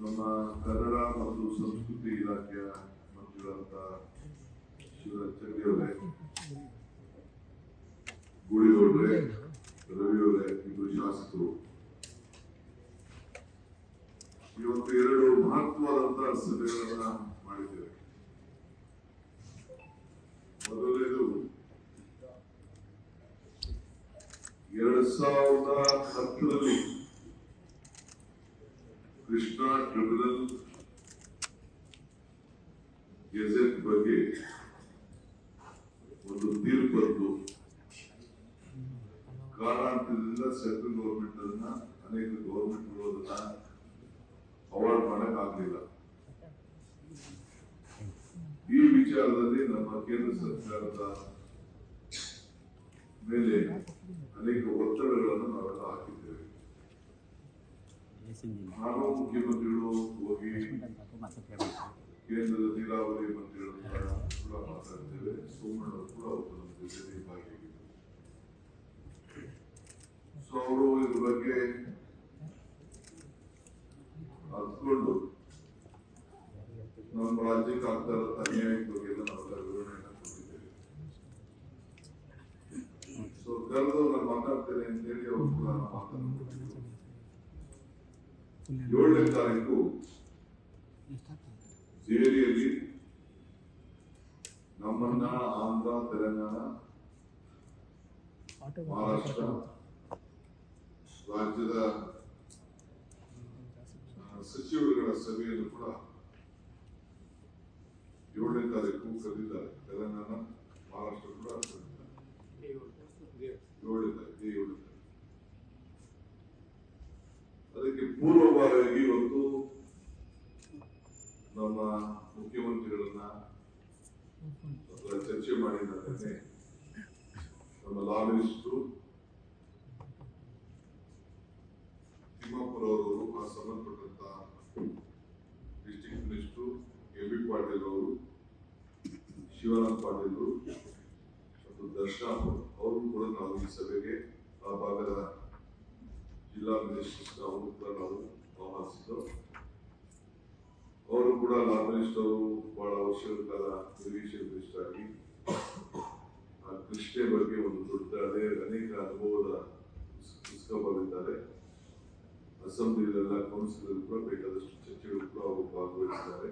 ನಮ್ಮ ಕನ್ನಡ ಮತ್ತು ಸಂಸ್ಕೃತಿ ಇಲಾಖೆಯ ಮಂತ್ರಿಗಳಾದ ಶಿವರಾಜ್ ಚಂಡಿ ಅವರೇ ಗೂಳಿಗೌಡ್ರೆ ರವಿ ಅವರೇ ಇಬ್ಬರು ಶಾಸಕರು. ಇವತ್ತು ಎರಡು ಮಹತ್ವವಾದಂತಹ ಸಭೆಗಳನ್ನ ಮಾಡಿದ್ದೇವೆ ಮೊದಲನೇದು ಎರಡ್ ಸಾವಿರದ ಹತ್ತರಲ್ಲಿ ಕೃಷ್ಣ ಟ್ರಿಬ್ಯುನಲ್ ಗೆಜೆಟ್ ಬಗ್ಗೆ ಒಂದು ತೀರ್ಪು ಬಂತು. ಕಾರಣಾಂತರದಿಂದ ಸೆಂಟ್ರಲ್ ಗೌರ್ಮೆಂಟ್ ಅದನ್ನ ಅನೇಕ ಗೌರ್ಮೆಂಟ್ಗಳು ಅದನ್ನ ಅವಾರ್ಡ್ ಮಾಡಕ್ ಆಗ್ಲಿಲ್ಲ ಈ ವಿಚಾರದಲ್ಲಿ ನಮ್ಮ ಕೇಂದ್ರ ಸರ್ಕಾರದ ಮೇಲೆ ಅನೇಕ ಒತ್ತಡಗಳನ್ನು ನಾವೆಲ್ಲ ಹಾಕಿದ್ದೇವೆ ನಾನು ಮುಖ್ಯಮಂತ್ರಿಗಳು ಹೋಗಿ ಕೇಂದ್ರದ ನೀರಾವರಿ ಮಂತ್ರಿಗಳ ಕೂಡ ಮಾತಾಡ್ತೇವೆ ಅವರು ಕೂಡ ಅವತ್ತು ಜೊತೆ ಸೊ ಅವರು ಇದ್ರ ಬಗ್ಗೆ ಅರ್ತ್ಕೊಂಡು ನಮ್ಮ ರಾಜ್ಯಕ್ಕೆ ಆಗ್ತಾ ಇರೋ ಅನ್ಯಾಯ ಬಗ್ಗೆ ಎಲ್ಲ ನಾವೆಲ್ಲ ವಿವರಣೆಯನ್ನು ಕೊಟ್ಟಿದ್ದೇವೆ. ಸೊ ಕರೆದು ನಾನು ಮಾತಾಡ್ತೇನೆ ಅಂತೇಳಿ ಅವರು ಕೂಡ ಮಾತಾಡ್ತಿದ್ರು ಏಳನೇ ತಾರೀಕು ದೆಹಲಿಯಲ್ಲಿ ನಮ್ಮನ್ನ ಆಂಧ್ರ ತೆಲಂಗಾಣ ಮಹಾರಾಷ್ಟ್ರ ರಾಜ್ಯದ ಸಚಿವರುಗಳ ಸಭೆಯನ್ನು ಕೂಡ ಏಳನೇ ತಾರೀಕು ಕರೆದಿದ್ದಾರೆ. ತೆಲಂಗಾಣ ಮಹಾರಾಷ್ಟ್ರ ಕೂಡ ಕರೆದಿದ್ದಾರೆ. ಏಳನೇ ತಾರೀಕು ಏಳನೇ ತಾರೀಕು ಅದಕ್ಕೆ ಪೂರ್ವಭಾವಿಯಾಗಿ ಇವತ್ತು ನಮ್ಮ ಮುಖ್ಯಮಂತ್ರಿಗಳನ್ನ ಚರ್ಚೆ ಮಾಡಿದ್ದಾರೆ ನಮ್ಮ ಲಾ ಮಿನಿಸ್ಟ್ರು ತಿಮ್ಮಾಪುರ ಅವರು ಆ ಸಂಬಂಧಪಟ್ಟಂತ district minister A B Patil ಅವರು, ಶಿವಾನಂದ್ ಪಾಟೀಲ್ ಮತ್ತು ದರ್ಶನ ಅವರು ಕೂಡ ನಾವು ಈ ಸಭೆಗೆ ಆ ಭಾಗದ ಜಿಲ್ಲಾ ಮಿನಿಸ್ಟರ್ಸ್ ಅವರು ಕೂಡ ನಾವು ಆಹ್ವಾನಿಸಿದ್ದು ಅವರು ಕೂಡ ಲಾ ಮಿನಿಸ್ಟರ್ ಬಹಳ ವರ್ಷಗಳ ಕಾಲ ಇರಿಗೇಷನ್ ಮಿನಿಸ್ಟರ್ ಆಗಿ ಕೃಷ್ಣೆ ಬಗ್ಗೆ ಒಂದು ದೊಡ್ಡ ಅದೇ ಅನೇಕ ಅನುಭವದ ಪುಸ್ತಕವಾಗಿದ್ದಾರೆ ಅಸೆಂಬ್ಲಿಲೆಲ್ಲ ಕೌನ್ಸಿಲ್ ಕೂಡ ಬೇಕಾದಷ್ಟು ಚರ್ಚೆಗಳು ಕೂಡ ಅವರು ಭಾಗವಹಿಸಿದ್ದಾರೆ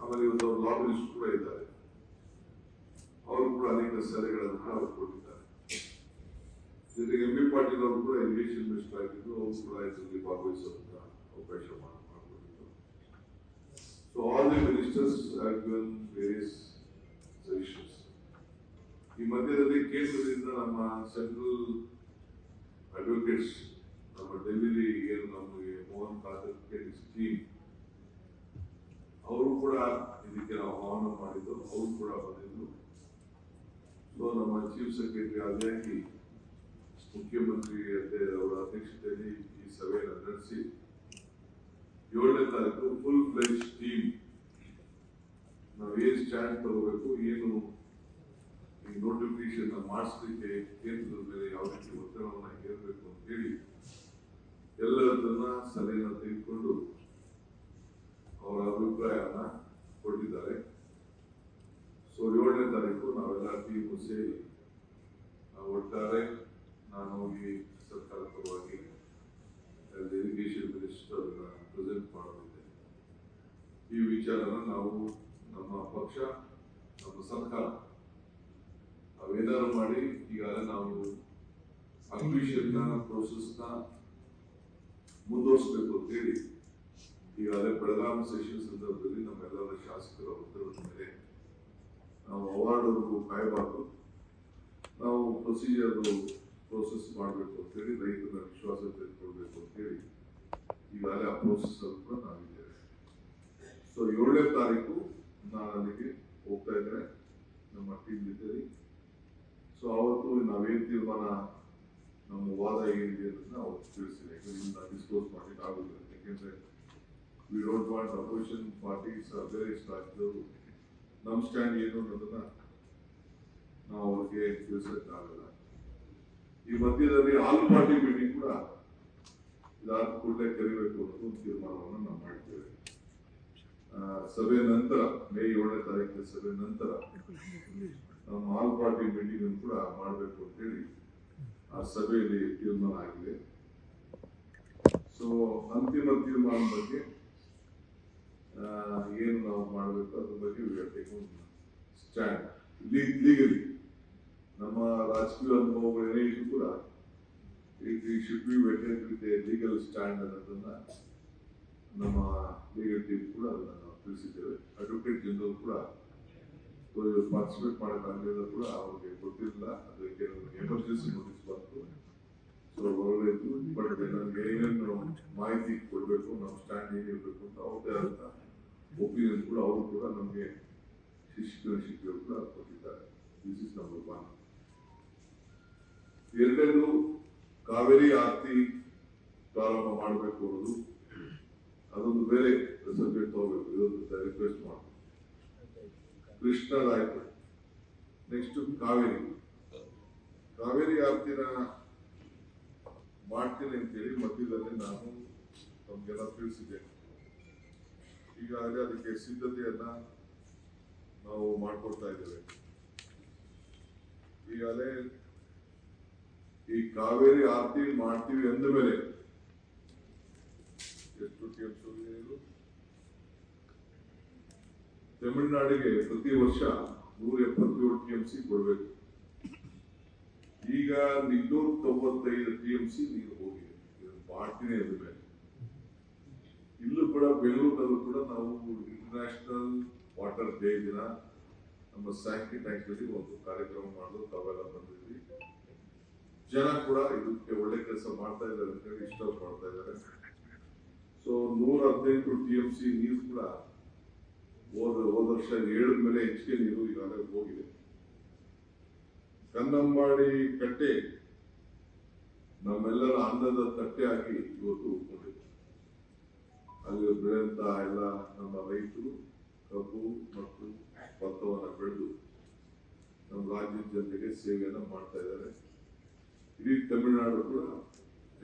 ಆಮೇಲೆ ಇವತ್ತು ಅವರು ಲಾ ಮಿನಿಸ್ಟರ್ ಕೂಡ ಇದ್ದಾರೆ. ಅವರು ಕೂಡ ಅನೇಕ ಸಲಹೆಗಳನ್ನು ಅವರು ಕೊಟ್ಟಿದ್ದಾರೆ. ಜೊತೆಗೆ ಎಂ ಬಿ ಪಾಟೀಲ್ ಅವರು ಕೂಡ ಇರಿಗೇಷನ್ ಮಿನಿಸ್ಟರ್ ಆಗಿದ್ದು, ಅವರು ಕೂಡ ಇದರಲ್ಲಿ ಭಾಗವಹಿಸುವಂತ ಅವಕಾಶ ಮಾಡ್- ಮಾಡಿಕೊಟ್ಟಿದ್ದು so all the ministers given various suggestions ಈ ಮಧ್ಯದಲ್ಲಿ ಕೇಂದ್ರದಿಂದ ನಮ್ಮ ಸೆಂಟ್ರಲ್ ಅಡ್ವೊಕೇಟ್ಸ್ ನಮ್ಮ ಡೆಲ್ಲಿಲಿ ಏನು ನಮಗೆ ಮೋಹನ್ ಕಾದರ್ ಸ್ಕೀಮ್ ಅವರು ಕೂಡ ಇದಕ್ಕೆ ನಾವು ಆಹ್ವಾನ ಮಾಡಿದ್ದು, ಅವರು ಕೂಡ ಬಂದಿದ್ದು. ಸೊ ನಮ್ಮ ಚೀಫ್ ಸೆಕ್ರೆಟರಿ ಆದಿಯಾಗಿ ಮುಖ್ಯಮಂತ್ರಿ ಅವರ ಅಧ್ಯಕ್ಷತೆಯಲ್ಲಿ ಈ ಸಭೆಯನ್ನು ನಡೆಸಿ ಏಳನೇ ತಾರೀಕು ಫುಲ್ ಫ್ಲೆಜ್ ಟೀಮ್ ನಾವು ಏನ್ ಸ್ಟ್ಯಾಂಡ್ ತಗೋಬೇಕು ಏನು ಈ ನೋಟಿಫಿಕೇಶನ್ ಮಾಡಿಸ್ಲಿಕ್ಕೆ ಕೇಂದ್ರದ ಮೇಲೆ ಯಾವ ರೀತಿ ಒತ್ತಡವನ್ನ ಹೇರಬೇಕು ಅಂತ ಹೇಳಿ ಎಲ್ಲರನ್ನ ಸಲಹೆನ ತೆಗೆದುಕೊಂಡು ಅವರ ಅಭಿಪ್ರಾಯವನ್ನು ಕೊಟ್ಟಿದ್ದಾರೆ ಸೊ ಏಳನೇ ತಾರೀಕು ನಾವೆಲ್ಲ ಟೀಮು ಸೇರಿ ಒಟ್ಟಾರೆ ನಾನು ಹೋಗಿ ಸರ್ಕಾರ ಪರವಾಗಿ ಇರಿಗೇಷನ್ ಮಿನಿಸ್ಟರ್ ಪ್ರೆಸೆಂಟ್ ಮಾಡಲಿದ್ದೇನೆ ಈ ವಿಚಾರನ ನಾವು ನಮ್ಮ ಪಕ್ಷ, ನಮ್ಮ ಸರ್ಕಾರ ನಾವೇನಾದ್ರು ಮಾಡಿ ಈಗಾಗಲೇ ನಾವು ಅಡ್ಮಿಷನ್ ಪ್ರೋಸೆಸ್ನ ಮುಂದುವರಿಸಬೇಕು ಅಂತ ಹೇಳಿ ಈಗಾಗಲೇ ಬೆಳಗಾವಿ ಸೆಷನ್ ಸಂದರ್ಭದಲ್ಲಿ ನಮ್ಮೆಲ್ಲರ ಶಾಸಕರ ಒತ್ತಡದ ಮೇಲೆ ನಾವು ಅವಾರ್ಡ್ ಕಾಯಬಾರ್ದು. ನಾವು ಪ್ರೊಸೀಜರ್ ಪ್ರೋಸೆಸ್ ಮಾಡಬೇಕು ಅಂತೇಳಿ ರೈತರ ವಿಶ್ವಾಸ ತೆಗೆದುಕೊಳ್ಬೇಕು ಅಂತೇಳಿ ಈಗಾಗಲೇ ಆ ಪ್ರೋಸೆಸ್ ಅಲ್ಲಿ ಕೂಡ ನಾವಿದ್ದೇವೆ. ಸೊ ಏಳನೇ ತಾರೀಕು ನಾನು ಅಲ್ಲಿಗೆ ಹೋಗ್ತಾ ಇದ್ದೇನೆ. ನಮ್ಮ ಟೀಮ್ ಜೊತೆಲಿ. ಸೊ ಅವತ್ತು ನಾವೇನು ತೀರ್ಮಾನ, ನಮ್ಮ ವಾದ ಏನಿದೆ ಅನ್ನೋದನ್ನ ಅವತ್ತು ತಿಳಿಸಿದೆ ಯಾಕಂದ್ರೆ ಡಿಸ್ಕ್ಲೋಸ್ ಮಾಡಲಿಕ್ಕೆ ಆಗೋದಿಲ್ಲ. ಯಾಕೆಂದ್ರೆ we don't want opposition parties ಬೇರೆ ಆಗಿದ್ದರು ನಮ್ಮ ಸ್ಟ್ಯಾಂಡ್ ಏನು ಅನ್ನೋದನ್ನ ನಾವು ಅವ್ರಿಗೆ ತಿಳಿಸಕ್ಕಾಗಲ್ಲ. ಈ ಮಧ್ಯದಲ್ಲಿ ಆಲ್ ಪಾರ್ಟಿ ಮೀಟಿಂಗ್ ಕೂಡ ಇದಾದ ಕೂಡಲೇ ಕರಿಬೇಕು ಅನ್ನೋದು ತೀರ್ಮಾನವನ್ನು ನಾವು ಮಾಡ್ತೇವೆ. ಸಭೆ ನಂತರ, ಮೇ ಏಳನೇ ತಾರೀಕಿನ ಸಭೆ ನಂತರ ನಮ್ಮ ಆಲ್ ಪಾರ್ಟಿ ಮೀಟಿಂಗ್ ಅನ್ನು ಕೂಡ ಮಾಡಬೇಕು ಅಂತೇಳಿ ಆ ಸಭೆಯಲ್ಲಿ ತೀರ್ಮಾನ ಆಗಿದೆ. ಸೊ ಅಂತಿಮ ತೀರ್ಮಾನ ಬಗ್ಗೆ ಏನು ನಾವು ಮಾಡಬೇಕು ಅದ್ರ ಬಗ್ಗೆ ಸ್ಟ್ಯಾಂಡ್ ಲೀಗಲಿ ನಮ್ಮ ರಾಜಕೀಯ ಅನುಭವಗಳೇ ಇದ್ರು ಕೂಡ it should be vetted with a legal stand ಅನ್ನೋದನ್ನ ನಮ್ಮ ಲೀಗಲ್ ಟೀಮ್ ಕೂಡ ಅದನ್ನ ತಿಳಿಸಿದ್ದೇವೆ. ಅಡ್ವೊಕೇಟ್ ಜನರಲ್ ಕೂಡ ಪಾರ್ಟಿಸಿಪೇಟ್ ಮಾಡೋಕ್ಕಾಗಲಿಲ್ಲ ಕೂಡ ಅವ್ರಿಗೆ ಗೊತ್ತಿಲ್ಲ, ಅದಕ್ಕೆ ಎಮರ್ಜೆನ್ಸಿ ನೋಟಿಸ್ ಬಂತು. ಸೊ ಹೊರಗಡೆ ಬಟ್ ನನಗೆ ಏನೇನು ಮಾಹಿತಿ ಕೊಡಬೇಕು ನಮ್ಮ ಸ್ಟ್ಯಾಂಡ್ ಏನಿರಬೇಕು ಅಂತ ಅವ್ರದ್ದೇ ಅಂತ ಒಪಿನಿಯನ್ ಕೂಡ ಅವರು ಕೂಡ ನಮಗೆ ಶಿಕ್ಷಕರ ಶಿಕ್ಷಕರು ಕೂಡ ಕೊಟ್ಟಿದ್ದಾರೆ. ದಿಸ್ ಇಸ್ ನಂಬರ್ ಒನ್ ಎರಡನೇದು ಕಾವೇರಿ ಆರತಿ ಪ್ರಾರಂಭ ಮಾಡಬೇಕು ಅನ್ನೋದು ಅದೊಂದು ಬೇರೆ ಸಬ್ಜೆಕ್ಟ್ ತಗೋಬೇಕು. ಇದೊಂದು ರಿಕ್ವೆಸ್ಟ್ ಮಾಡಿ ಕೃಷ್ಣದಾಯ್ತು ನೆಕ್ಸ್ಟ್ ಕಾವೇರಿ. ಕಾವೇರಿ ಆರತಿನ ಮಾಡ್ತೀನಿ ಅಂತೇಳಿ ಮಧ್ಯದಲ್ಲಿ ನಾನು ನಮಗೆಲ್ಲ ತಿಳಿಸಿದ್ದೇನೆ ಈಗಾಗಲೇ ಅದಕ್ಕೆ ಸಿದ್ಧತೆಯನ್ನ ನಾವು ಮಾಡಿಕೊಡ್ತಾ ಇದ್ದೇವೆ. ಈಗಾಗಲೇ ಈ ಕಾವೇರಿ ಆರತಿ ಮಾಡ್ತೀವಿ ಅಂದ ಮೇಲೆ ಎಷ್ಟು ತಮಿಳುನಾಡಿಗೆ ಪ್ರತಿ ವರ್ಷ ನೂರ ಎಪ್ಪತ್ತೇಳು ಕೆಎಮ್ ಸಿ ಕೊಡ್ಬೇಕು. ಈಗ ಇನ್ನೂರ ತೊಂಬತ್ತೈದು ಟಿಎಂಸಿ ನೀರು ಹೋಗಿದೆ ಹೋಗಿ ಮಾಡ್ತೀನಿ ಅಂದ ಮೇಲೆ. ಇಲ್ಲೂ ಕೂಡ ಬೆಂಗಳೂರಲ್ಲೂ ಕೂಡ ನಾವು ಇಂಟರ್ನ್ಯಾಷನಲ್ ವಾಟರ್ ಡೇ ದಿನ ನಮ್ಮ ಸ್ಯಾಂಕಿ ಟ್ಯಾಂಕ್ ಒಂದು ಕಾರ್ಯಕ್ರಮ ಮಾಡಲು ತಾವೆಲ್ಲ ಬಂದಿದ್ವಿ ಜನ ಕೂಡ ಇದಕ್ಕೆ ಒಳ್ಳೆ ಕೆಲಸ ಮಾಡ್ತಾ ಇದ್ದಾರೆ ಅಂತ ಹೇಳಿ ಇಷ್ಟಪಡ್ತಾ ಇದ್ದಾರೆ. ಸೊ ನೂರ ಹದಿನೆಂಟು ಟಿ ಎಂ ಸಿ ನೀರು ಕೂಡ ಹೋದ ಹೋದ ವರ್ಷ ಏಳು ಮೇಲೆ ಹೆಚ್ಚಿಗೆ ನೀರು ಈಗಾಗಲೇ ಹೋಗಿದೆ. ಕನ್ನಂಬಾಡಿ ಕಟ್ಟೆ ನಮ್ಮೆಲ್ಲರ ಅನ್ನದ ತಟ್ಟೆ ಆಗಿ ಇವತ್ತು ಉಳ್ಕೊಂಡಿದೆ. ಅಲ್ಲಿ ಬೆಳೆದಂತ ಎಲ್ಲ ನಮ್ಮ ರೈತರು, ಕಬ್ಬು ಮತ್ತು ಭತ್ತವನ್ನು ಬೆಳೆದು ನಮ್ಮ ರಾಜ್ಯದ ಜನತೆಗೆ ಸೇವೆಯನ್ನು ಮಾಡ್ತಾ ಇದ್ದಾರೆ. ಇಡೀ ತಮಿಳುನಾಡು ಕೂಡ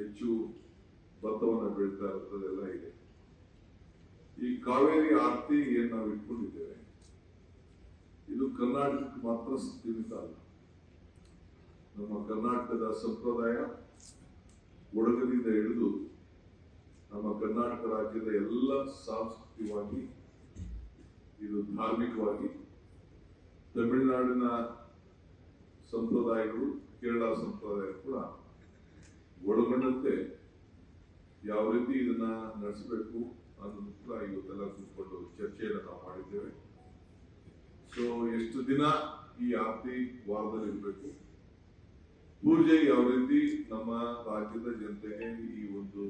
ಹೆಚ್ಚು ಭತ್ತವನ್ನು ಬೆಳೀತಾ ಇರೋದೆಲ್ಲ ಇದೆ. ಈ ಕಾವೇರಿ ಆರತಿ ಏನ್ ನಾವು ಇಟ್ಕೊಂಡಿದ್ದೇವೆ, ಇದು ಕರ್ನಾಟಕಕ್ಕೆ ಮಾತ್ರ ಸೀಮಿತ ಅಲ್ಲ. ನಮ್ಮ ಕರ್ನಾಟಕದ ಸಂಪ್ರದಾಯ ಒಡಗದಿಂದ ಹಿಡಿದು ನಮ್ಮ ಕರ್ನಾಟಕ ರಾಜ್ಯದ ಎಲ್ಲ ಸಾಂಸ್ಕೃತಿಕವಾಗಿ, ಇದು ಧಾರ್ಮಿಕವಾಗಿ ತಮಿಳುನಾಡಿನ ಸಂಪ್ರದಾಯಗಳು ಕೇರಳ ಸಂಪ್ರದಾಯ ಕೂಡ ಒಳಗೊಂಡಂತೆ ಯಾವ ರೀತಿ ಇದನ್ನ ನಡೆಸಬೇಕು ಅನ್ನೋದು ಕೂಡ ಇವತ್ತೆಲ್ಲ ಕೂತ್ಕೊಂಡು ಚರ್ಚೆಯನ್ನು ನಾವು ಮಾಡಿದ್ದೇವೆ. ಸೊ ಎಷ್ಟು ದಿನ ಈ ಆರತಿ ವಾರದಲ್ಲಿ ಇರಬೇಕು? ಪೂಜೆ ಯಾವ ರೀತಿ ನಮ್ಮ ರಾಜ್ಯದ ಜನತೆಗೆ ಈ ಒಂದು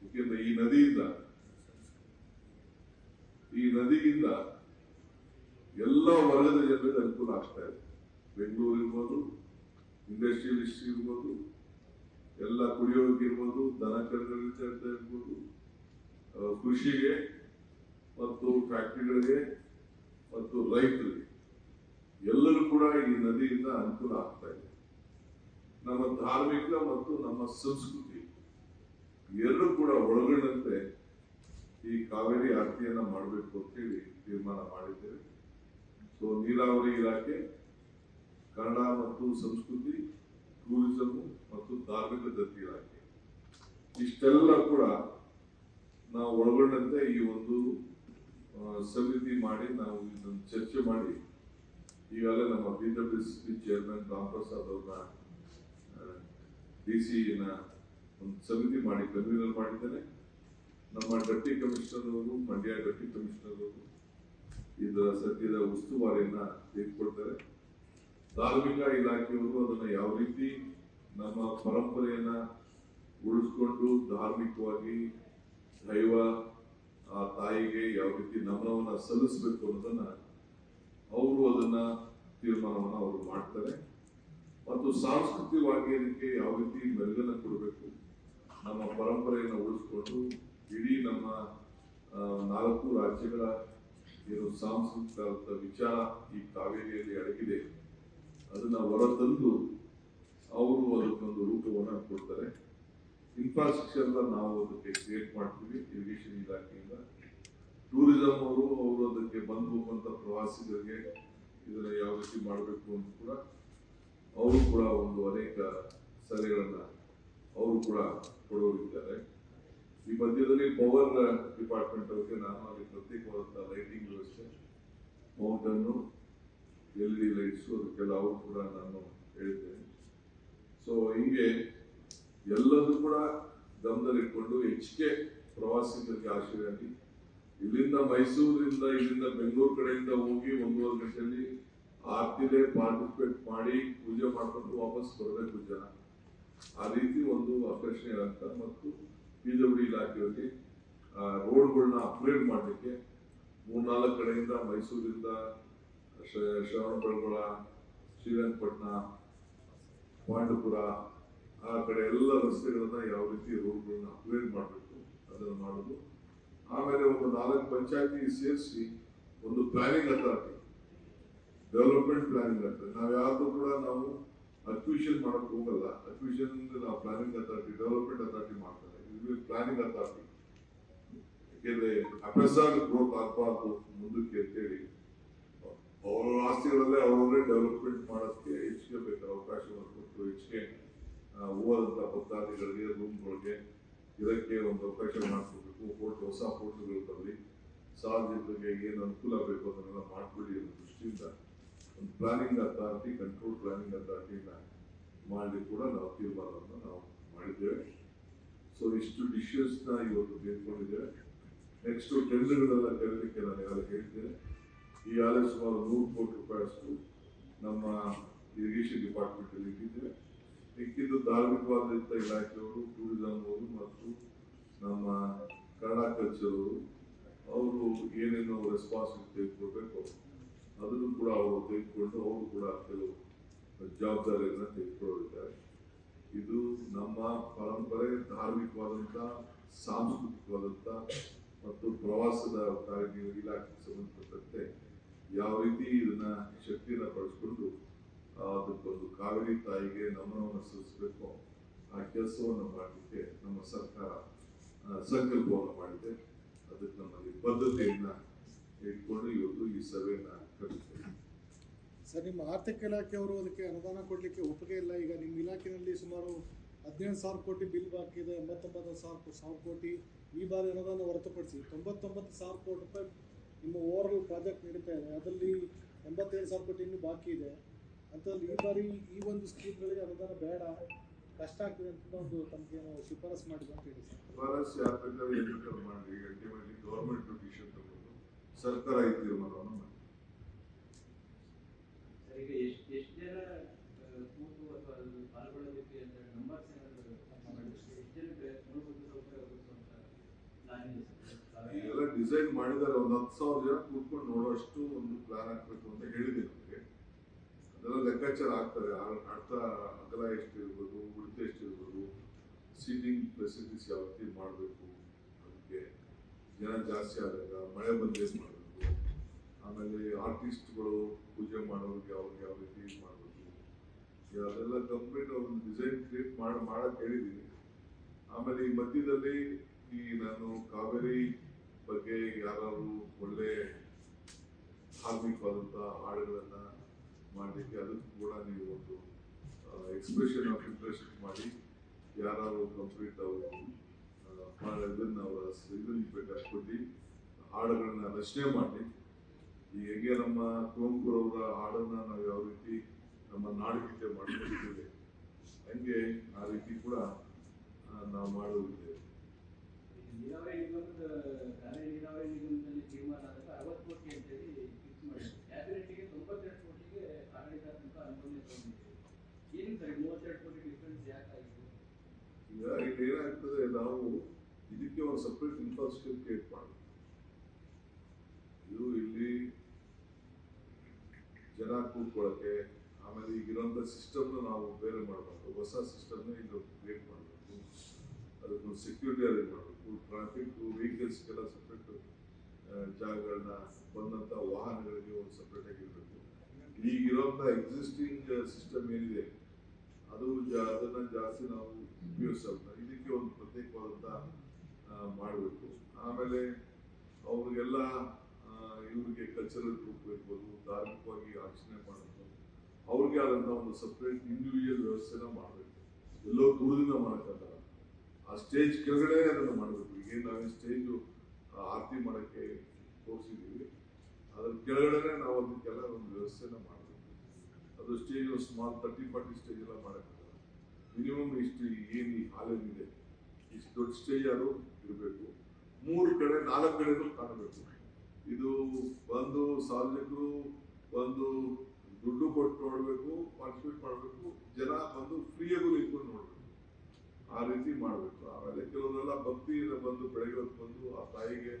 ಮುಖ್ಯದ ಈ ನದಿಯಿಂದ ಈ ನದಿಯಿಂದ ಎಲ್ಲ ವರ್ಗದ ಜನರಿಗೆ ಅನುಕೂಲ ಆಗ್ತಾ ಇದೆ. ಬೆಂಗಳೂರು ಇರ್ಬೋದು ಇಂಡಸ್ಟ್ರಿಯಲಿಸ್ಟ್ ಇರ್ಬೋದು, ಎಲ್ಲ ಕುಡಿಯೋಕೆ ಇರ್ಬೋದು, ದನ ಕರುಗಳಿಗೆ ಅಂತ ಇರ್ಬೋದು ಕೃಷಿಗೆ ಮತ್ತು ಫ್ಯಾಕ್ಟ್ರಿಗಳಿಗೆ ಮತ್ತು ರೈತರಿಗೆ ಎಲ್ಲರೂ ಕೂಡ ಈ ನದಿಯಿಂದ ಅನುಕೂಲ ಆಗ್ತಾ ಇದೆ. ನಮ್ಮ ಧಾರ್ಮಿಕ ಮತ್ತು ನಮ್ಮ ಸಂಸ್ಕೃತಿ ಎರಡು ಕೂಡ ಒಳಗೊಂಡಂತೆ ಈ ಕಾವೇರಿ ಆರತಿಯನ್ನ ಮಾಡಬೇಕು ಅಂತೇಳಿ ತೀರ್ಮಾನ ಮಾಡಿದ್ದೇವೆ. ಸೊ ನೀರಾವರಿ ಇಲಾಖೆ ಕನ್ನಡ ಮತ್ತು ಸಂಸ್ಕೃತಿ ಟೂರಿಸಂ ಮತ್ತು ಧಾರ್ಮಿಕ ದತ್ತಿ ಇಲಾಖೆ. ಇಷ್ಟೆಲ್ಲ ಕೂಡ ನಾವು ಒಳಗೊಂಡಂತೆ ಈ ಒಂದು ಸಮಿತಿ ಮಾಡಿ ನಾವು ಇದನ್ನು ಚರ್ಚೆ ಮಾಡಿ. ಈಗಾಗಲೇ ನಮ್ಮ B W C chairman Ramaprasad ಅವ್ರನ್ನ ಡಿ ಸಿ ನ ಒಂದು ಸಮಿತಿ ಮಾಡಿ ಕನ್ವೀನರ್ ಮಾಡಿದ್ದೇನೆ. ನಮ್ಮ ಡೆಪ್ಟಿ ಕಮಿಷನರ್ ಅವರು, ಮಂಡ್ಯ ಡೆಪ್ಟಿ ಕಮಿಷನರ್ ಅವರು ಇದರ ಸದ್ಯದ ಉಸ್ತುವಾರಿಯನ್ನು ತೆಗೆದುಕೊಳ್ತಾರೆ. ಧಾರ್ಮಿಕ ಇಲಾಖೆಯವರು ಅದನ್ನ ಯಾವ ರೀತಿ ನಮ್ಮ ಪರಂಪರೆಯನ್ನ ಉಳಿಸ್ಕೊಂಡು ಧಾರ್ಮಿಕವಾಗಿ ದೈವ, ಆ ತಾಯಿಗೆ ಯಾವ ರೀತಿ ನಮನವನ್ನ ಸಲ್ಲಿಸಬೇಕು ಅನ್ನೋದನ್ನ ಅವರು ಅದನ್ನ ತೀರ್ಮಾನವನ್ನ ಅವರು ಮಾಡ್ತಾರೆ. ಮತ್ತು ಸಾಂಸ್ಕೃತಿಕವಾಗಿ ಅದಕ್ಕೆ ಯಾವ ರೀತಿ ಮೆರುಗನ್ನ ಕೊಡಬೇಕು, ನಮ್ಮ ಪರಂಪರೆಯನ್ನು ಉಳಿಸ್ಕೊಂಡು ಇಡೀ ನಮ್ಮ ನಾಲ್ಕು ರಾಜ್ಯಗಳ ಏನು ಸಾಂಸ್ಕೃತಿಕ ವಿಚಾರ ಈ ಕಾವೇರಿಯಲ್ಲಿ ಅಡಗಿದೆ. ಅದನ್ನ ಹೊರತಂದು ಅವರು ಅದಕ್ಕೊಂದು ರೂಪವನ್ನು ಕೊಡ್ತಾರೆ. ಇನ್ಫ್ರಾಸ್ಟ್ರಕ್ಚರ್ ನಾವು ಅದಕ್ಕೆ ಕ್ರಿಯೇಟ್ ಮಾಡ್ತೀವಿ ಇರಿಗೇಷನ್ ಇಲಾಖೆಯಿಂದ. ಟೂರಿಸಂ ಅವರು ಅವರು ಅದಕ್ಕೆ ಬಂದು ಹೋಗುವಂತ ಪ್ರವಾಸಿಗರಿಗೆ ಇದನ್ನ ಯಾವ ರೀತಿ ಮಾಡಬೇಕು ಅಂತ ಕೂಡ ಅವರು ಕೂಡ ಒಂದು ಅನೇಕ ಸಲಹೆಗಳನ್ನ ಅವರು ಕೂಡ ಕೊಡೋರಿದ್ದಾರೆ. ಈ ಮಧ್ಯದಲ್ಲಿ ಪವರ್ ಡಿಪಾರ್ಟ್ಮೆಂಟ್ ಅವರಿಗೆ ನಾನು ಅಲ್ಲಿ ಪ್ರತ್ಯೇಕವಾದಂತಹ ಲೈಟಿಂಗ್ ವ್ಯವಸ್ಥೆ ಮೌಂಟನ್ನು ಎಲ್ ಇ ಲೈಟ್ಸು ಅದಕ್ಕೆಲ್ಲ ಕೂಡ ನಾನು ಹೇಳ್ತೇನೆ. ಸೊ ಹಿಂಗೆ ಎಲ್ಲದೂ ಕೂಡ ಗಮನದಲ್ಲಿಟ್ಕೊಂಡು ಹೆಚ್ಚಿಗೆ ಪ್ರವಾಸಿಗರಿಗೆ ಆಶ್ರಯ ಆಗಿ ಇಲ್ಲಿಂದ ಮೈಸೂರಿಂದ, ಇಲ್ಲಿಂದ ಬೆಂಗಳೂರು ಕಡೆಯಿಂದ ಹೋಗಿ ಒಂದೂವರೆ ಗಂಟೆಯಲ್ಲಿ ಆರ್ತಿಲೆ ಪಾರ್ಟಿಸಿಪೇಟ್ ಮಾಡಿ ಪೂಜೆ ಮಾಡ್ಕೊಂಡು ವಾಪಸ್ ಬರಬೇಕು ಜನ. ಆ ರೀತಿ ಒಂದು ಆಕರ್ಷಣೆ ಅಂತ ಮತ್ತು ಪಿಡಬ್ಲ್ಯೂ ಇಲಾಖೆಯಲ್ಲಿ ರೋಡ್ಗಳನ್ನ ಅಪ್ಗ್ರೇಡ್ ಮಾಡಲಿಕ್ಕೆ ಮೂರ್ನಾಲ್ಕು ಕಡೆಯಿಂದ ಮೈಸೂರಿಂದ ಶ್ರವಣಬೆಳಗೊಳ ಶ್ರೀರಂಗಪಟ್ಟಣ ಪಾಂಡಪುರ ಆ ಕಡೆ ಎಲ್ಲ ರಸ್ತೆಗಳನ್ನ ಯಾವ ರೀತಿ ರೋಡ್ಗಳನ್ನ ಅಪ್ಗ್ರೇಡ್ ಮಾಡಬೇಕು ಅದನ್ನು ಮಾಡೋದು. ಆಮೇಲೆ ಒಂದು ನಾಲ್ಕು ಪಂಚಾಯತಿ ಸೇರಿಸಿ ಒಂದು ಪ್ಲಾನಿಂಗ್ ಅಥಾರಿಟಿ ಡೆವಲಪ್ಮೆಂಟ್ ಪ್ಲಾನಿಂಗ್ ಅಂತ ನಾವು ಯಾವುದು ಕೂಡ ನಾವು ಅಕ್ವಿಷನ್ ಮಾಡಕ್ ಹೋಗಲ್ಲ. ಅಕ್ವಿಷನ್ ನಾವು ಪ್ಲಾನಿಂಗ್ ಅಥಾರಿಟಿ ಡೆವಲಪ್ಮೆಂಟ್ ಅಥಾರಿಟಿ ಮಾಡ್ತಾರೆ. ಇದು ಪ್ಲಾನಿಂಗ್ ಅಥಾರಿಟಿ ಯಾಕೆಂದ್ರೆ ಅಪೆಸಾಡ್ ಗ್ರೋತ್ ಆಗಬಾರ್ದು ಮುಂದಕ್ಕೆ ಅಂತೇಳಿ. ಅವರ ಆಸ್ತಿಗಳಲ್ಲೇ ಅವರವರೇ ಡೆವಲಪ್ಮೆಂಟ್ ಮಾಡೋದಕ್ಕೆ ಹೆಚ್ಚಿಗೆ ಬೇಕಾದ ಅವಕಾಶವನ್ನು ಕೊಟ್ಟು ಹೆಚ್ಚಿಗೆ ಹೋದಂತ ಭಕ್ತಾದಿಗಳಿಗೆ ರೂಮ್ಗಳಿಗೆ ಇದಕ್ಕೆ ಒಂದು ಅವಕಾಶ ಮಾಡಿಕೊಡ್ಬೇಕು ಹೋಟ್ ಹೊಸ ಹೋಟ್ಲುಗಳು ಬರಲಿ. ಸಾರ್ವಜನಿಕರಿಗೆ ಏನು ಅನುಕೂಲ ಬೇಕು ಅದನ್ನೆಲ್ಲ ಮಾಡಿಕೊಡಿ ಅನ್ನೋ ದೃಷ್ಟಿಯಿಂದ ಒಂದು ಪ್ಲಾನಿಂಗ್ ಅಥಾರಿಟಿ ಕಂಟ್ರೋಲ್ ಪ್ಲಾನಿಂಗ್ ಅಥಾರಿಟಿನ ಮಾಡಲಿ ಕೂಡ ನಾವು ತೀರ್ಮಾನವನ್ನು ನಾವು ಮಾಡಿದ್ದೇವೆ. ಸೊ ಇಷ್ಟು ಡಿಶಸ್ನ ಇವತ್ತು ತೆಗೆದುಕೊಂಡಿದ್ದೇವೆ ನೆಕ್ಸ್ಟ್ ಟೆಂಡರ್ಗಳೆಲ್ಲ ಕರೀಲಿಕ್ಕೆ ನಾನು ಈಗಾಗಲೇ ಹೇಳಿದ್ದೇನೆ ಈಗಾಗಲೇ ಸುಮಾರು ನೂರು ಕೋಟಿ ರೂಪಾಯಿಯಷ್ಟು ನಮ್ಮ ಇರಿಗೇಷನ್ ಡಿಪಾರ್ಟ್ಮೆಂಟ್ ಅಲ್ಲಿ ಇಟ್ಟಿದ್ದೇವೆ ಮಿಕ್ಕಿದ್ದು ಧಾರ್ಮಿಕವಾದಂಥ ಇಲಾಖೆಯವರು ಟೂರಿಸಂ ಅವರು ಮತ್ತು ನಮ್ಮ ಕನ್ನಡ ಕಲ್ಚರ್ ಅವರು ಏನೇನೋ ರೆಸ್ಪಾನ್ಸಿಬಿಲಿಟಿ ತೆಗೆದುಕೊಳ್ಬೇಕು, ಅದನ್ನು ಕೂಡ ಅವರು ತೆಗೆದುಕೊಂಡು ಅವರು ಕೂಡ ಕೆಲವು ಜವಾಬ್ದಾರಿಯನ್ನು ತೆಗೆದುಕೊಳ್ಳಿದ್ದಾರೆ ಇದು ನಮ್ಮ ಪರಂಪರೆ ಧಾರ್ಮಿಕವಾದಂಥ ಸಾಂಸ್ಕೃತಿಕವಾದಂಥ ಮತ್ತು ಪ್ರವಾಸದ ಕಾರ್ಯ ಇಲಾಖೆಗೆ ಸಂಬಂಧಪಟ್ಟಂತೆ ಯಾವ ರೀತಿ ಇದನ್ನ ಶಕ್ತಿಯನ್ನ ಬಳಸ್ಕೊಂಡು ಆ, ಅದಕ್ಕೊಂದು ಕಾವೇರಿ ತಾಯಿಗೆ ನಮನವನ್ನು ಸಲ್ಲಿಸಬೇಕು ಆ ಕೆಲಸವನ್ನು ಮಾಡಲಿಕ್ಕೆ ನಮ್ಮ ಸರ್ಕಾರ ಸಂಕಲ್ಪವನ್ನು ಮಾಡಿದೆ. ಅದಕ್ಕೆ ನಮ್ಮಲ್ಲಿ ಬದ್ಧತೆಯನ್ನ ಇಟ್ಕೊಂಡು ಇವತ್ತು ಈ ಸಭೆಯನ್ನ ಕರೆದಿದ್ದೇವೆ ಸರ್ ನಿಮ್ಮ ಆರ್ಥಿಕ ಇಲಾಖೆಯವರು ಅದಕ್ಕೆ ಅನುದಾನ ಕೊಡಲಿಕ್ಕೆ ಒಪ್ಪಿಗೆ ಇಲ್ಲ. ಈಗ ನಿಮ್ಮ ಇಲಾಖೆಯಲ್ಲಿ ಸುಮಾರು ಹದಿನೇಳು ಸಾವಿರ ಕೋಟಿ ಬಿಲ್ ಬಾಕಿ ಇದೆ ಎಂಬತ್ತೊಂಬತ್ತು ಸಾವಿರ ಸಾವಿರ ಕೋಟಿ ಈ ಬಾರಿ ಅನುದಾನ ಹೊರತುಪಡಿಸಿ ತೊಂಬತ್ತೊಂಬತ್ತು ಸಾವಿರ ಕೋಟಿ ರೂಪಾಯಿ ನಿಮ್ಮ ಓವರ್ ಪ್ರಾಜೆಕ್ಟ್ ನಡೀತಾ ಇದೆ. ಅದರಲ್ಲಿ ಎಂಬತ್ತೇಳು ಸಾವಿರ ಕೋಟಿ ಇನ್ನೂ ಬಾಕಿ ಇದೆ. ಅಂತಲ್ಲಿ ಈ ಬಾರಿ ಈ ಒಂದು ಸ್ಕೀಮ್ಗಳಿಗೆ ಅನುದಾನ ಬೇಡ. ಕಷ್ಟ ಆಗ್ತದೆ ಅಂತ ಒಂದು ತಮಗೆ ಶಿಫಾರಸ್ ಮಾಡಿದೆ ಅಂತ ಹೇಳಿ ಮಾಡಿ ಅಲ್ಟಿಮೇಟ್ಲಿ ಗೌರ್ಮೆಂಟ್ ಡಿಸಿಷನ್ ತಗೊಂಡು ಸರ್ಕಾರ ಈ ತೀರ್ಮಾನವನ್ನು ಮಾಡಿ ಸರ್, ಈಗ ಎಷ್ಟು ಎಷ್ಟ್ ಜನ ಆ, ಕೂತು ಅಥವಾ ಅಲ್ಲಿ ಪಾಲ್ಗೊಳ್ಳೋದಕ್ಕೆ ಅಂತ ನಂಬರ್ಸ್ ಏನಾದ್ರು ಮಾಡಿದ್ರೆ ಎಷ್ಟ್ ಜನಕ್ಕೆ ಮೂಲಭೂತ ಸೌಕರ್ಯ ಒದಗಿಸುವಂತ ಪ್ಲಾನ್ ಇದೆ ಸರ್? ತಾವೇ- ಈಗೆಲ್ಲ ಡಿಸೈನ್ ಮಾಡಿದ್ದಾರೆ ಒಂದು ಹತ್ತು ಸಾವಿರ ಜನ ಕೂತ್ಕೊಂಡು ನೋಡುವಷ್ಟು ಒಂದು ಪ್ಲಾನ್ ಹಾಕ್ಬೇಕು ಅಂತ ಹೇಳಿದೆ ನಮಗೆ. ಅದೆಲ್ಲ ಲೆಕ್ಕಾಚಾರ ಆಗ್ತದೆ. ಅರ್ಧ ಅರ್ಥ ಅಗಲ ಎಷ್ಟು ಇರ್ಬೋದು ಉಳಿತ ಎಷ್ಟು ಇರ್ಬೋದು ಸೀಟಿಂಗ್ ಫೆಸಿಲಿಟೀಸ್ ಯಾವ ರೀತಿ ಮಾಡಬೇಕು ಅದಕ್ಕೆ ಜನ ಜಾಸ್ತಿ ಆದಾಗ, ಮಳೆ ಬಂದ್ರೆ ಮಾಡಬೇಕು? ಆಮೇಲೆ ಆರ್ಟಿಸ್ಟ್ಗಳು ಪೂಜೆ ಮಾಡೋರಿಗೆ ಅವ್ರಿಗೆ ಯಾವ ರೀತಿ ಇದು ಮಾಡಬೇಕು? ಅದೆಲ್ಲ ಕಂಪ್ಲೀಟ್ ಒಂದು ಡಿಸೈನ್ ಕ್ರಿಯೇಟ್ ಮಾಡಿ ಮಾಡೋಕ್ಕೆ ಹೇಳಿದ್ದೀನಿ ಆಮೇಲೆ ಈ ಮಧ್ಯದಲ್ಲಿ ಈ ನಾನು ಕಾವೇರಿ ಬಗ್ಗೆ ಯಾರಾದರೂ ಒಳ್ಳೆ ಧಾರ್ಮಿಕವಾದಂಥ ಹಾಡುಗಳನ್ನ ಮಾಡಲಿಕ್ಕೆ ಅದಕ್ಕೂ ಕೂಡ ನೀವು ಒಂದು ಎಕ್ಸ್ಪ್ರೆಷನ್ ಆಫ್ ಇಂಟ್ರೆಸ್ಟ್ ಮಾಡಿ ಯಾರು ಕಂಪ್ಲೀಟ್ ಅವರು ಇದನ್ನ ಅವರ ಇದನ್ನ ಕೊಟ್ಟು ಹಾಡುಗಳನ್ನ ರಚನೆ ಮಾಡಿ. ಈ ಹೇಗೆ ನಮ್ಮ ಕುವೆಂಪುರವರ ಹಾಡನ್ನ ನಾವು ಯಾವ ರೀತಿ ನಮ್ಮ ನಾಡಗೀತೆ ಮಾಡಿಕೊಂಡಿದ್ದೇವೆ, ಹಂಗೆ ಆ ರೀತಿ ಕೂಡ ನಾವು ಮಾಡೋದಿದ್ದೇವೆ ನೀರಾವರಿ ನಿಗಮದ ಕಾವೇರಿ ನೀರಾವರಿ ನಿಗಮದಲ್ಲಿ ಅರವತ್ತು ಕೋಟಿ ಅಂತೇಳಿ ಫಿಕ್ಸ್ ತೊಂಬತ್ತೆರಡು ಕೋಟಿಗೆ ಆಡಳಿತಾತ್ಮಕ ಅನುಮೋದನೆ ತಗೊಂಡಿದ್ದೀವಿ ಏನು ಸರ್, ಮೂವತ್ತೆರಡು ಕೋಟಿ ಡಿಫ್ರೆನ್ಸ್ ಯಾಕಾಯಿತು ಈಗ ಇಲ್ಲಿ ಏನಾಗ್ತದೆ ನಾವು ಇದಕ್ಕೆ ಒಂದು ಸಪ್ರೇಟ್ ಇನ್ಫ್ರಾಸ್ಟ್ರಕ್ಚರ್ ಕ್ರಿಯೇಟ್ ಮಾಡಬೇಕು ಇದು ಇಲ್ಲಿ ಜನ ಕೂತ್ಕೊಳ್ಳೋಕೆ, ಆಮೇಲೆ ಈಗಿರೋಂಥ ಸಿಸ್ಟಮ್ನ ನಾವು ಬೇರೆ ಮಾಡಬೇಕು. ಹೊಸ ಸಿಸ್ಟಮ್ನ ಇಲ್ಲಿ ಕ್ರಿಯೇಟ್ ಮಾಡಬೇಕು. ಅದಕ್ಕೊಂದು ಸೆಕ್ಯೂರಿಟಿ ಅರೇಂಜ್ ಮಾಡಬೇಕು. ಟ್ರಾಫಿಕ್ ವೆಹಿಕಲ್ಸ್ಗೆಲ್ಲ ಸಪ್ರೇಟ್ ಜಾಗಗಳನ್ನ ಬಂದಂತ ವಾಹನಗಳಿಗೆ ಒಂದು ಸಪ್ರೇಟ್ ಆಗಿರಬೇಕು ಈಗಿರೋಂಥ ಎಕ್ಸಿಸ್ಟಿಂಗ್ ಸಿಸ್ಟಮ್ ಏನಿದೆ, ಅದು ಅದನ್ನ ಜಾಸ್ತಿ ನಾವು ಉಪಯೋಗಿಸಲ್ಲ ಇದಕ್ಕೆ ಒಂದು ಪ್ರತ್ಯೇಕವಾದಂತ ಮಾಡಬೇಕು. ಆಮೇಲೆ ಅವ್ರಿಗೆಲ್ಲ ಇವ್ರಿಗೆ ಕಲ್ಚರಲ್ ಗ್ರೂಪ್ ಇರ್ಬೋದು, ಧಾರ್ಮಿಕವಾಗಿ ಆಚರಣೆ ಮಾಡೋದು ಅವ್ರಿಗೆ ಆದಂತ ಒಂದು ಸಪ್ರೇಟ್ ಇಂಡಿವಿಜುವಲ್ ವ್ಯವಸ್ಥೆನ ಮಾಡಬೇಕು. ಎಲ್ಲೋ ದುಡ್ದಿನ ಮಾಡೋಕ್ಕಲ್ಲ ಆ ಸ್ಟೇಜ್ ಕೆಳಗಡೆ ಅದನ್ನು ಮಾಡಬೇಕು ಈಗ ನಾವು ಸ್ಟೇಜ್ ಆರತಿ ಮಾಡಕ್ಕೆ ತೋರಿಸಿದ್ದೀವಿ. ಅದ್ರ ಕೆಳಗಡೆ ನಾವು ಅದಕ್ಕೆಲ್ಲ ಒಂದು ವ್ಯವಸ್ಥೆನ ಮಾಡಬೇಕು ಅದು stage small thirty forty stage ಎಲ್ಲ ಮಾಡೋಕ್ಕಾಗಲ್ಲ ಮಿನಿಮಮ್ ಇಷ್ಟು ಏನು ಈ ಹಾಲೇನಿದೆ ಇಷ್ಟು ದೊಡ್ಡ ಸ್ಟೇಜ್ ಅದು ಇರಬೇಕು. ಮೂರು ಕಡೆ, ನಾಲ್ಕು ಕಡೆನೂ ಕಾಣಬೇಕು. ಇದು ಒಂದು ಸಾರ್ವಜನಿಕರು ಒಂದು ದುಡ್ಡು ಕೊಟ್ಟು ನೋಡಬೇಕು ಪಾರ್ಟಿಸಿಪೇಟ್ ಮಾಡಬೇಕು. ಜನ ಬಂದು ಫ್ರೀಯಾಗೂ ನಿಂತ್ಕೊಂಡು ನೋಡಬೇಕು. ಆ ರೀತಿ ಮಾಡಬೇಕು. ಆಮೇಲೆ ಕೆಲವರೆಲ್ಲ ಭಕ್ತಿಯಿಂದ ಬಂದು ಬೆಳಗ್ಗೆ ಬಂದು ಆ ತಾಯಿಗೆ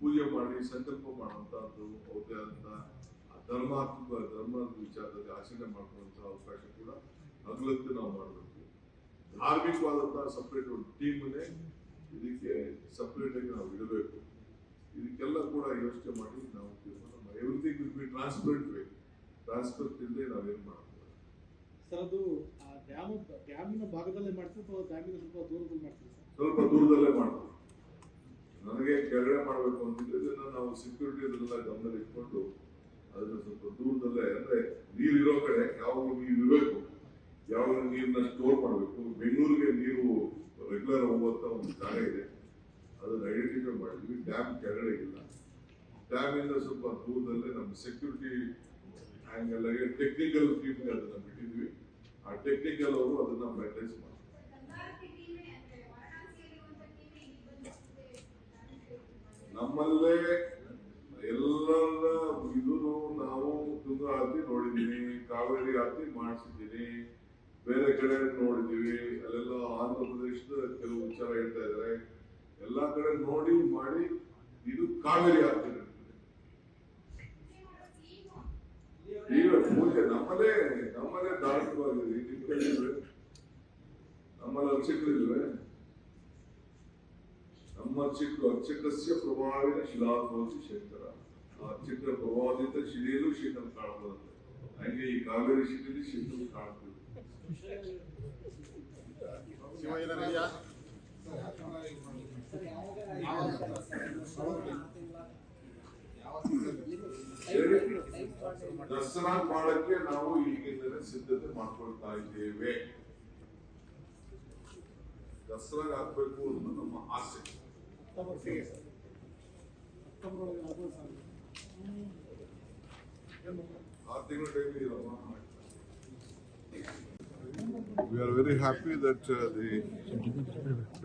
ಪೂಜೆ ಮಾಡಿ, ಸಂಕಲ್ಪ ಮಾಡುವಂತಹದ್ದು ಅವ್ರದೇ ಆ ಧರ್ಮಾತ್ಮಕ ಧರ್ಮದ ವಿಚಾರದಲ್ಲಿ ಆಚರಣೆ ಮಾಡುವಂತಹ ಅವಕಾಶ ಕೂಡ ಹಗಲತ್ತು ನಾವು ಮಾಡಬೇಕು. ಧಾರ್ಮಿಕವಾದಂತಹ ಸಪ್ರೇಟ್ ಒಂದು ಟೀಮ್ನೇ ಇದಕ್ಕೆ ಸಪ್ರೇಟ್ ಆಗಿ ನಾವು ಇಡಬೇಕು. ಇದಕ್ಕೆಲ್ಲ ಕೂಡ ಯೋಚನೆ ಮಾಡಿ ನಾವು everything will be transparent way transparent ಇಲ್ಲದೆ ನಾವೇನು ಮಾಡ್ತೀವಿ ಸರ್, ಅದು ಡ್ಯಾಮ್, ಡ್ಯಾಮಿನ ಭಾಗದಲ್ಲೇ ಮಾಡ್ತೀವಿ ಅಥವಾ ಡ್ಯಾಮಿನ ಸ್ವಲ್ಪ ದೂರದಲ್ಲಿ ಮಾಡ್ತೀವಿ ಸ್ವಲ್ಪ ದೂರದಲ್ಲೇ ಮಾಡ್ತೀವಿ. ನನಗೆ ಕೆಳಗಡೆ ಮಾಡಬೇಕು ಅಂತಿದ್ರೆ ಇದನ್ನ ನಾವು ಸೆಕ್ಯೂರಿಟಿ ಅದನ್ನೆಲ್ಲ ಗಮನದಲ್ಲಿ ಇಟ್ಕೊಂಡು ಅದನ್ನ ಸ್ವಲ್ಪ ದೂರದಲ್ಲೇ ಅಂದ್ರೆ ನೀರಿರೋ ಕಡೆ ಯಾವಾಗ ನೀರು ಇರಬೇಕು. ಯಾವಾಗ ನೀರನ್ನ ಸ್ಟೋರ್ ಮಾಡಬೇಕು. ಬೆಂಗಳೂರಿಗೆ ನೀರು ರೆಗ್ಯುಲರ್ ಹೋಗುವಂತ ಒಂದು ಜಾಗ ಇದೆ. ಅದನ್ನ ಐಡೆಂಟಿಫೈ ಮಾಡಿದ್ವಿ. ಡ್ಯಾಮ್ ಕೆಳಗಡೆ ಇಲ್ಲ. ಡ್ಯಾಮ್ ಇಂದ ಸ್ವಲ್ಪ ದೂರದಲ್ಲೇ ನಮ್ಮ ಸೆಕ್ಯೂರಿಟಿ ಆ್ಯಂಗಲ್ ಆಗಿ ಟೆಕ್ನಿಕಲ್ ಟೀಮ್ಗೆ ಅದನ್ನ ಬಿಟ್ಟಿದ್ವಿ. ಆ ಟೆಕ್ನಿಕಲ್ ಅವರು ಅದನ್ನ ಮಾಡ್ತಾರೆ. ನಮ್ಮಲ್ಲೇ ಎಲ್ಲರ ಇದು ನಾವು ತುಂಗಾ ಆರತಿ ನೋಡಿದೀವಿ, ಕಾವೇರಿ ಆರತಿ ಮಾಡಿಸಿದ್ದೀನಿ ಬೇರೆ ಕಡೆ ನೋಡಿದೀವಿ, ಅಲ್ಲೆಲ್ಲ ಆಂಧ್ರ ಪ್ರದೇಶದ ಕೆಲವು ವಿಚಾರ ಹೇಳ್ತಾ ಇದಾರೆ. ಎಲ್ಲಾ ಕಡೆ ನೋಡಿ ಮಾಡಿ ಇದು ಕಾವೇರಿ ಆರತಿ ಈಗ ನಮ್ಮಲ್ಲೇ ನಮ್ಮಲ್ಲೇ ಧಾರ್ಮಿಕವಾಗಿದೆ ನಿಮ್ ಕಡೆ ಇಲ್ವೇ? ನಮ್ಮಲ್ಲಿ ಅರ್ಚಕರಿಲ್ವೇ ನಮ್ಮ ಅರ್ಚಕರು ಅರ್ಚಕಸ್ಯ ಪ್ರಭಾವಿನ ಶಿಲಾಭವತಿ ಶಂಕರ ಆ ಅರ್ಚಕರ ಪ್ರಭಾವದಿಂದ ಶಿಲೆಯಲ್ಲೂ ಶಂಕರ ಕಾಣಬಹುದಂತೆ ಹಂಗೆ ಈ ಕಾವೇರಿ ಶಿಲೆಯಲ್ಲಿ ಶಂಕರ ಕಾಣ್ತೀವಿ ಸರಿ ದಸರಾ ಮಾಡಕ್ಕೆ ನಾವು ಈಗಿಂದಲೇ ಸಿದ್ಧತೆ ಮಾಡ್ಕೊಳ್ತಾ ಇದ್ದೇವೆ ದಸರಾಗೆ ಹಾಕ್ಬೇಕು ಅನ್ನೋದು ನಮ್ಮ ಆಸೆ ಅಕ್ಟೋಬರ್ಗೆ ಸರ್ ಅಕ್ಟೋಬರ್ ಒಳಗೆ ಆಗ್ಬೋದು ಸರ್ ಆರು ತಿಂಗಳ ಟೈಮ್ ಇದೆಯಲ್ಲ We are very happy that uh, the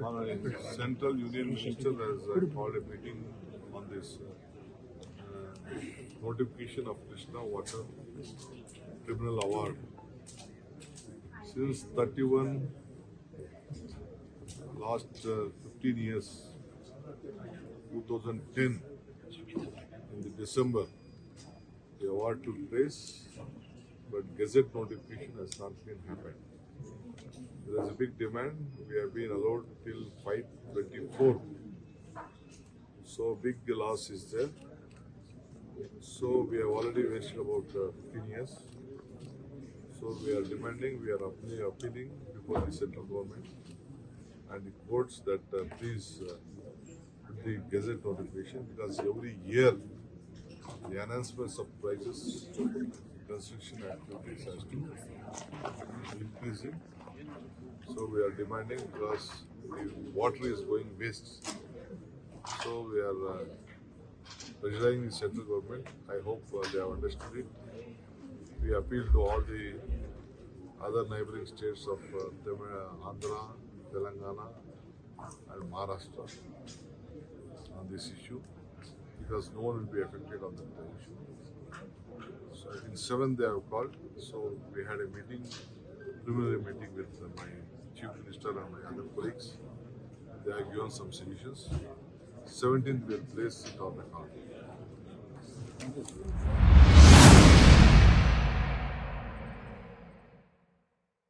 uh, Central Union Minister has uh, called a meeting on this uh, uh, notification of Krishna Water Tribunal Award. Since 31, last uh, 15 years, 2010, in the December, the award took place, but gazette notification has not been happened. There is a big demand. We have been allowed till 524. So big loss is there. So we have already wasted about uh, 15 years. So we are demanding, we are appealing, appealing before the central government and the courts that uh, please uh, the gazette notification because every year the announcements of prices, construction activities has to increasing. So we are demanding because the water is going waste. So we are uh, pressuring the central government. I hope uh, they have understood it. We appeal to all the other neighboring states of uh, Andhra, Telangana, and Maharashtra on this issue because no one will be affected on that issue. So in seven they have called. So we had a meeting, preliminary meeting with uh, my chief minister and my other colleagues. They have given some solutions. 17th we will place it on the card.